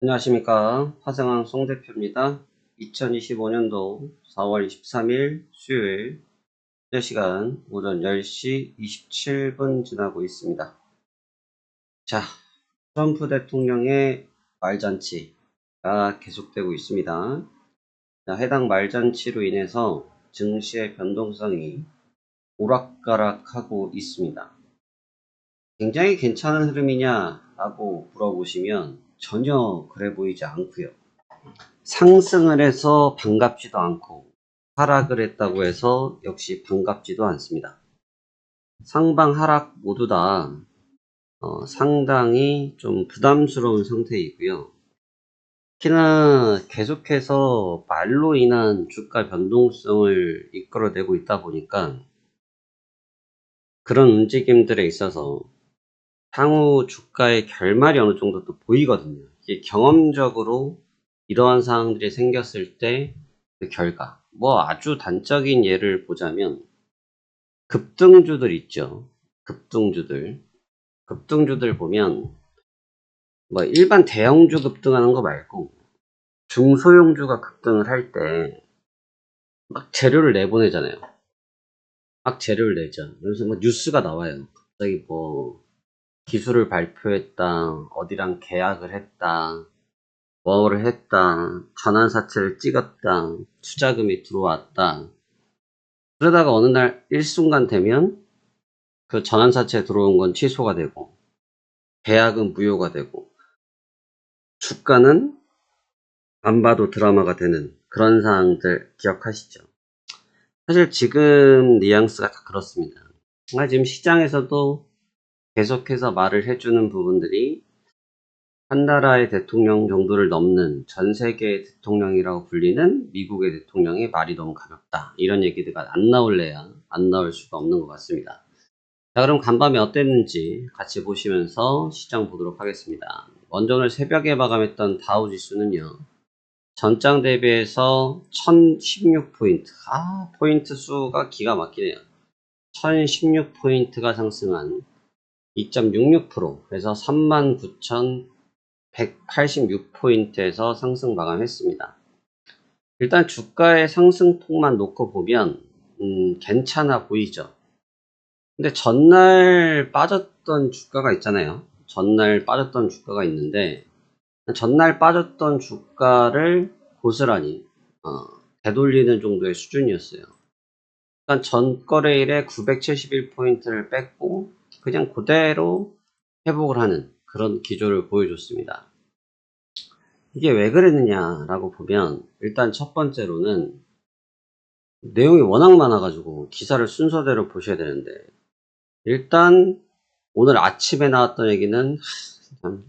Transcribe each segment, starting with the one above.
안녕하십니까. 화성항 송 대표입니다. 2025년도 4월 23일 수요일 현재 시간 오전 10시 27분 지나고 있습니다. 자, 트럼프 대통령의 말잔치가 계속되고 있습니다. 자, 해당 말잔치로 인해서 증시의 변동성이 오락가락하고 있습니다. 굉장히 괜찮은 흐름이냐 라고 물어보시면 전혀 그래 보이지 않고요. 상승을 해서 반갑지도 않고 하락을 했다고 해서 역시 반갑지도 않습니다. 상방 하락 모두 다 어, 상당히 좀 부담스러운 상태이고요. 특히나 계속해서 말로 인한 주가 변동성을 이끌어내고 있다 보니까 그런 움직임들에 있어서 향후 주가의 결말이 어느 정도 또 보이거든요. 이게 경험적으로 이러한 상황들이 생겼을 때 그 결과. 뭐 아주 단적인 예를 보자면 급등주들 있죠. 급등주들. 급등주들 보면 뭐 일반 대형주 급등하는 거 말고 중소형주가 급등을 할 때 막 재료를 내보내잖아요. 막 재료를 내죠. 그래서 뭐 뉴스가 나와요. 갑자기 뭐 기술을 발표했다, 어디랑 계약을 했다, 뭐를 했다, 전환사채를 찍었다, 투자금이 들어왔다. 그러다가 어느 날 일순간 되면 그 전환사채 들어온 건 취소가 되고, 계약은 무효가 되고, 주가는 안 봐도 드라마가 되는 그런 상황들 기억하시죠? 사실 지금 뉘앙스가 다 그렇습니다. 정말 지금 시장에서도 계속해서 말을 해주는 부분들이 한 나라의 대통령 정도를 넘는 전 세계의 대통령이라고 불리는 미국의 대통령의 말이 너무 가볍다. 이런 얘기가 안 나올래야 안 나올 수가 없는 것 같습니다. 자, 그럼 간밤에 어땠는지 같이 보시면서 시장 보도록 하겠습니다. 먼저 오늘 새벽에 마감했던 다우 지수는요. 전장 대비해서 1016포인트. 아, 포인트 수가 기가 막히네요. 1016포인트가 상승한 2.66% 그래서 39,186포인트에서 상승 마감했습니다. 일단 주가의 상승폭만 놓고 보면 음, 괜찮아 보이죠. 근데 전날 빠졌던 주가가 있잖아요. 전날 빠졌던 주가가 있는데 전날 빠졌던 주가를 고스란히 어, 되돌리는 정도의 수준이었어요. 그러니까 전 거래일에 971포인트를 뺐고 그냥 그대로 회복을 하는 그런 기조를 보여줬습니다. 이게 왜 그랬느냐라고 보면 일단 첫 번째로는 내용이 워낙 많아가지고 기사를 순서대로 보셔야 되는데 일단 오늘 아침에 나왔던 얘기는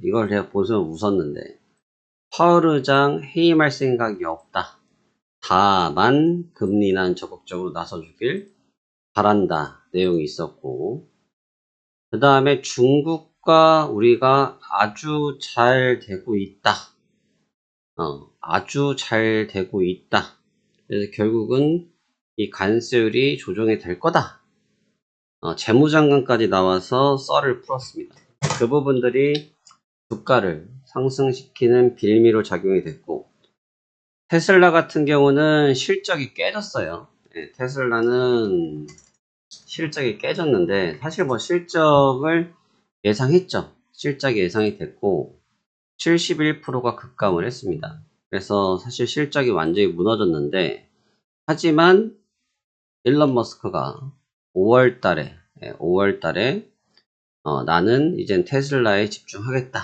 이걸 제가 보면서 웃었는데 파우르장 해임할 생각이 없다. 다만 금리난 적극적으로 나서주길 바란다 내용이 있었고 그 다음에 중국과 우리가 아주 잘 되고 있다. 어, 아주 잘 되고 있다. 그래서 결국은 이 관세율이 조정이 될 거다. 어, 재무장관까지 나와서 썰을 풀었습니다. 그 부분들이 주가를 상승시키는 빌미로 작용이 됐고 테슬라 같은 경우는 실적이 깨졌어요. 네, 테슬라는 실적이 깨졌는데 사실 뭐 실적을 예상했죠. 실적이 예상이 됐고 71%가 급감을 했습니다. 그래서 사실 실적이 완전히 무너졌는데 하지만 일론 머스크가 5월 달에 5월 예, 달에 어, 나는 이젠 테슬라에 집중하겠다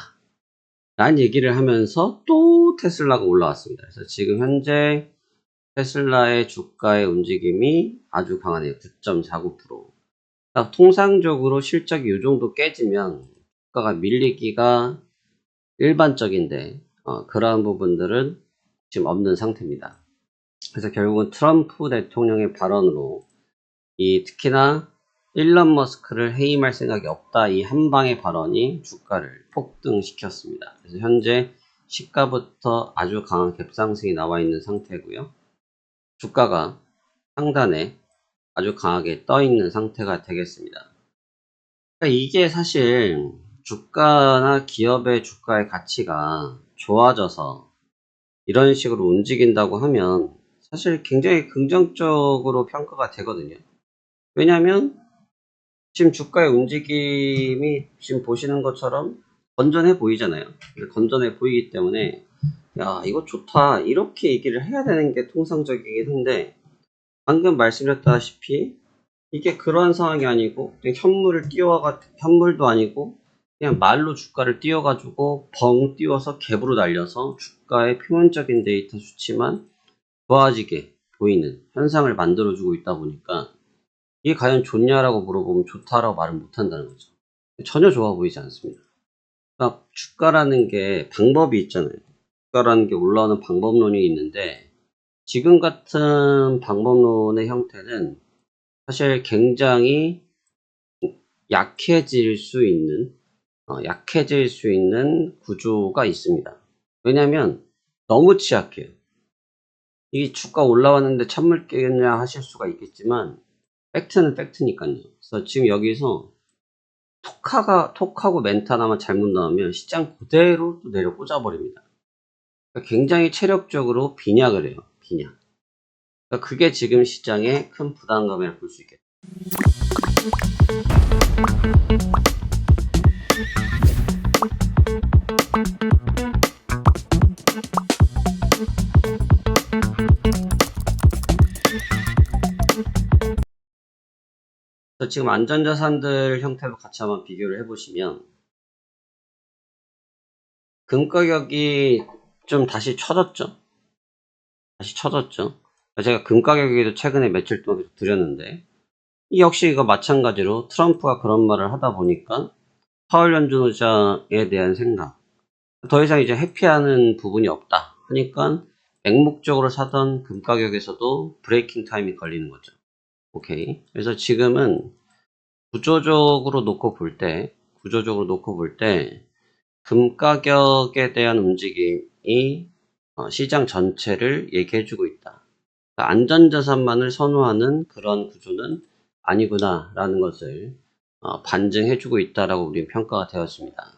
라는 얘기를 하면서 또 테슬라가 올라왔습니다. 그래서 지금 현재 테슬라의 주가의 움직임이 아주 강하네요. 9.49%. 그러니까 통상적으로 실적이 이 정도 깨지면 주가가 밀리기가 일반적인데 어, 그러한 부분들은 지금 없는 상태입니다. 그래서 결국은 트럼프 대통령의 발언으로 이 특히나 일론 머스크를 해임할 생각이 없다 이 한방의 발언이 주가를 폭등시켰습니다. 그래서 현재 시가부터 아주 강한 갭상승이 나와 있는 상태고요. 주가가 상단에 아주 강하게 떠 있는 상태가 되겠습니다. 그러니까 이게 사실 주가나 기업의 주가의 가치가 좋아져서 이런 식으로 움직인다고 하면 사실 굉장히 긍정적으로 평가가 되거든요. 왜냐하면 지금 주가의 움직임이 지금 보시는 것처럼 건전해 보이잖아요. 건전해 보이기 때문에 야 이거 좋다 이렇게 얘기를 해야 되는 게 통상적이긴 한데 방금 말씀드렸다시피 이게 그러한 상황이 아니고 현물을 띄워가 현물도 아니고 그냥 말로 주가를 띄워가지고 벙 띄워서 갭으로 날려서 주가의 표면적인 데이터 수치만 좋아지게 보이는 현상을 만들어주고 있다 보니까 이게 과연 좋냐라고 물어보면 좋다라고 말을 못한다는 거죠. 전혀 좋아 보이지 않습니다. 그러니까 주가라는 게 방법이 있잖아요. 주가라는 게 올라오는 방법론이 있는데 지금 같은 방법론의 형태는 사실 굉장히 약해질 수 있는 어, 약해질 수 있는 구조가 있습니다. 왜냐하면 너무 취약해요. 이 주가 올라왔는데 찬물 깨겠냐 하실 수가 있겠지만 팩트는 팩트니까요. 그래서 지금 여기서 톡하가 톡하고 멘트 하나만 잘못 나오면 시장 그대로 또 내려 꽂아버립니다. 굉장히 체력적으로 빈약을 해요. 빈약. 그러니까 그게 지금 시장의 큰 부담감이라 볼수 있겠죠. 지금 안전자산들 형태로 같이 한번 비교를 해보시면 금 가격이 좀 다시 쳐졌죠? 다시 쳐졌죠? 제가 금 가격에도 최근에 며칠 동안 드렸는데 이 역시 이거 마찬가지로 트럼프가 그런 말을 하다 보니까 파월 연준 의장에 대한 생각 더 이상 이제 회피하는 부분이 없다 하니까 맹목적으로 사던 금 가격에서도 브레이킹 타임이 걸리는 거죠. 오케이. 그래서 지금은 구조적으로 놓고 볼 때, 구조적으로 놓고 볼 때, 금 가격에 대한 움직임 이 어, 시장 전체를 얘기해주고 있다. 그러니까 안전자산만을 선호하는 그런 구조는 아니구나라는 것을 어, 반증해주고 있다라고 우리는 평가가 되었습니다.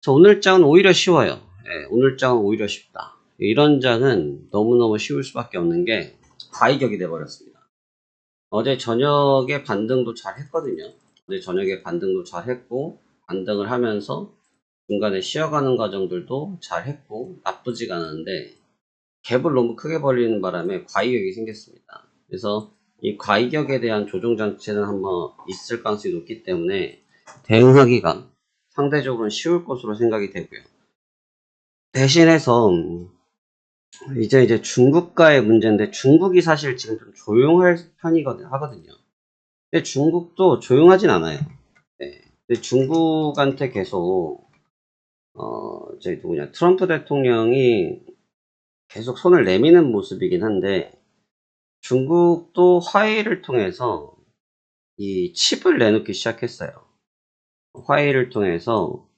그래서 오늘 장은 오히려 쉬워요. 예, 오늘 장은 오히려 쉽다. 이런 장은 너무너무 쉬울 수밖에 없는 게 과이격이 돼버렸습니다. 어제 저녁에 반등도 잘 했거든요. 어제 저녁에 반등도 잘 했고, 반등을 하면서 중간에 쉬어가는 과정들도 잘 했고, 나쁘지가 않은데, 갭을 너무 크게 벌리는 바람에 과이격이 생겼습니다. 그래서 이 과이격에 대한 조정 장치는 한번 있을 가능성이 높기 때문에 대응하기가 상대적으로 쉬울 것으로 생각이 되고요. 대신해서 이제 이제 중국과의 문제인데 중국이 사실 지금 좀 조용할 편이거든 하거든요. 근데 중국도 조용하진 않아요. 네. 근데 중국한테 계속 어 저기 누구냐 트럼프 대통령이 계속 손을 내미는 모습이긴 한데 중국도 화해를 통해서 이 칩을 내놓기 시작했어요. 화해를 통해서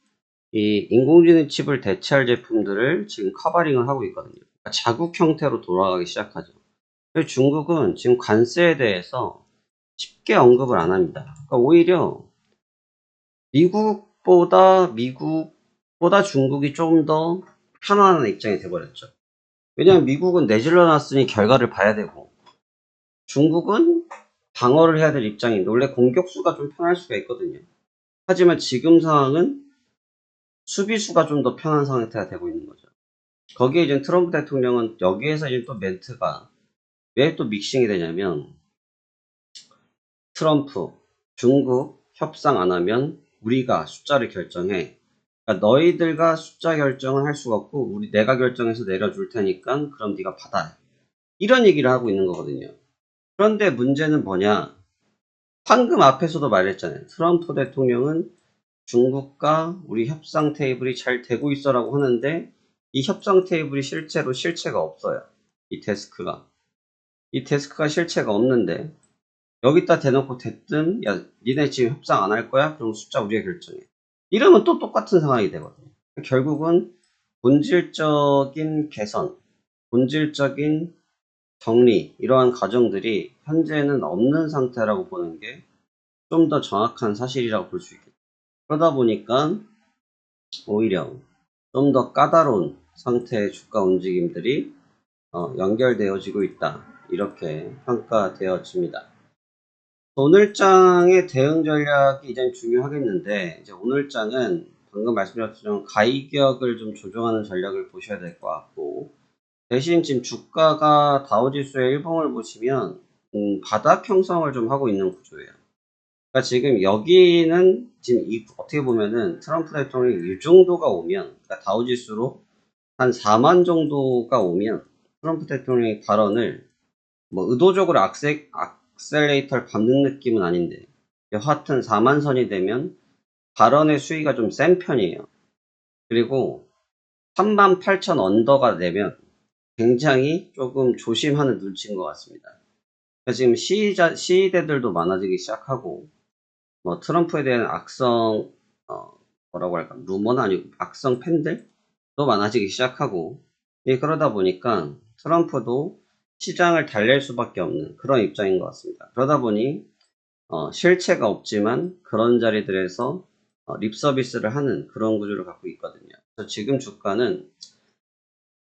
이 인공지능 칩을 대체할 제품들을 지금 커버링을 하고 있거든요. 그러니까 자국 형태로 돌아가기 시작하죠. 중국은 지금 관세에 대해서 쉽게 언급을 안 합니다. 그러니까 오히려 미국보다 미국 보다 중국이 좀더 편안한 입장이 돼버렸죠. 왜냐하면 미국은 내질러 놨으니 결과를 봐야 되고 중국은 방어를 해야 될 입장인데 원래 공격수가 좀 편할 수가 있거든요. 하지만 지금 상황은 수비수가 좀 더 편한 상태가 되고 있는 거죠. 거기에 이제 트럼프 대통령은 여기에서 이제 또 멘트가 왜 또 믹싱이 되냐면 트럼프, 중국 협상 안 하면 우리가 숫자를 결정해. 그러니까 너희들과 숫자 결정을 할 수가 없고 우리 내가 결정해서 내려줄 테니까 그럼 네가 받아. 이런 얘기를 하고 있는 거거든요. 그런데 문제는 뭐냐? 방금 앞에서도 말했잖아요. 트럼프 대통령은 중국과 우리 협상 테이블이 잘 되고 있어라고 하는데 이 협상 테이블이 실제로 실체가 없어요. 이 데스크가. 이 데스크가 실체가 없는데 여기다 대놓고 됐든 야 니네 지금 협상 안 할 거야? 그럼 숫자 우리가 결정해. 이러면 또 똑같은 상황이 되거든요. 결국은 본질적인 개선, 본질적인 정리 이러한 과정들이 현재는 없는 상태라고 보는 게 좀 더 정확한 사실이라고 볼 수 있겠죠. 그러다 보니까 오히려 좀 더 까다로운 상태의 주가 움직임들이 어, 연결되어지고 있다. 이렇게 평가되어집니다. 오늘장의 대응 전략이 이제 중요하겠는데 이제 오늘장은 방금 말씀드렸던 가이격을 좀 조정하는 전략을 보셔야 될 것 같고 대신 지금 주가가 다우지수의 일봉을 보시면 음, 바닥 형성을 좀 하고 있는 구조예요. 그러니까 지금 여기는 지금 이 어떻게 보면은 트럼프 대통령이 이 정도가 오면 그러니까 다우지수로 한 4만 정도가 오면 트럼프 대통령의 발언을 뭐 의도적으로 악세, 악 셀레이터를 밟는 느낌은 아닌데 하여튼 4만 선이 되면 발언의 수위가 좀 센 편이에요. 그리고 3만 8천 언더가 되면 굉장히 조금 조심하는 눈치인 것 같습니다. 지금 시위자, 시위대들도 많아지기 시작하고 뭐 트럼프에 대한 악성 어, 뭐라고 할까 루머는 아니고 악성 팬들도 많아지기 시작하고 예, 그러다 보니까 트럼프도 시장을 달랠 수밖에 없는 그런 입장인 것 같습니다. 그러다 보니 어, 실체가 없지만 그런 자리들에서 어, 립 서비스를 하는 그런 구조를 갖고 있거든요. 그래서 지금 주가는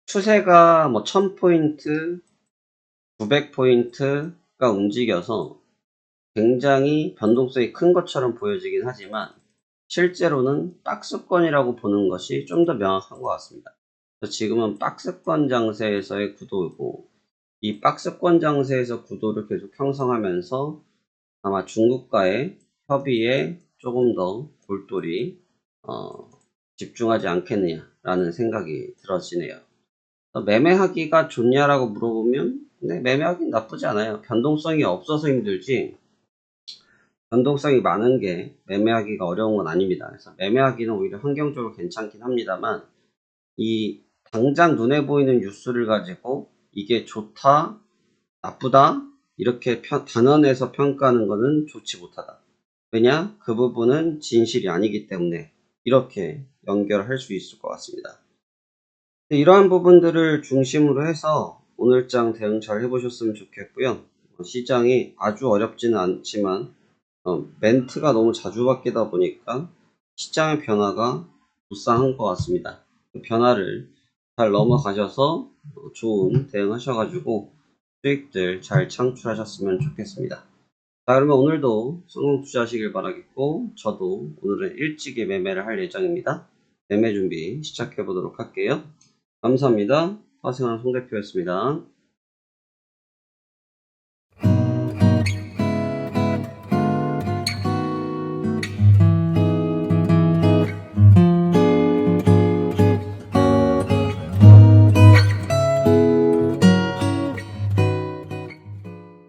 추세가 뭐 1000포인트, 900포인트가 움직여서 굉장히 변동성이 큰 것처럼 보여지긴 하지만 실제로는 박스권이라고 보는 것이 좀 더 명확한 것 같습니다. 지금은 박스권 장세에서의 구도이고 이 박스권 장세에서 구도를 계속 형성하면서 아마 중국과의 협의에 조금 더 골똘히 어, 집중하지 않겠느냐라는 생각이 들어지네요. 매매하기가 좋냐라고 물어보면 네, 매매하기는 나쁘지 않아요. 변동성이 없어서 힘들지 변동성이 많은 게 매매하기가 어려운 건 아닙니다. 그래서 매매하기는 오히려 환경적으로 괜찮긴 합니다만 이 당장 눈에 보이는 뉴스를 가지고 이게 좋다, 나쁘다 이렇게 편, 단언해서 평가하는 것은 좋지 못하다. 왜냐? 그 부분은 진실이 아니기 때문에 이렇게 연결할 수 있을 것 같습니다. 이러한 부분들을 중심으로 해서 오늘장 대응 잘 해보셨으면 좋겠고요. 어, 시장이 아주 어렵지는 않지만 어, 멘트가 너무 자주 바뀌다 보니까 시장의 변화가 무쌍한 것 같습니다. 그 변화를 잘 넘어가셔서 어, 좋은 대응하셔가지고 수익들 잘 창출하셨으면 좋겠습니다. 자 그러면 오늘도 성공 투자하시길 바라겠고 저도 오늘은 일찍이 매매를 할 예정입니다. 매매 준비 시작해 보도록 할게요. 감사합니다. 화생한 송 대표였습니다.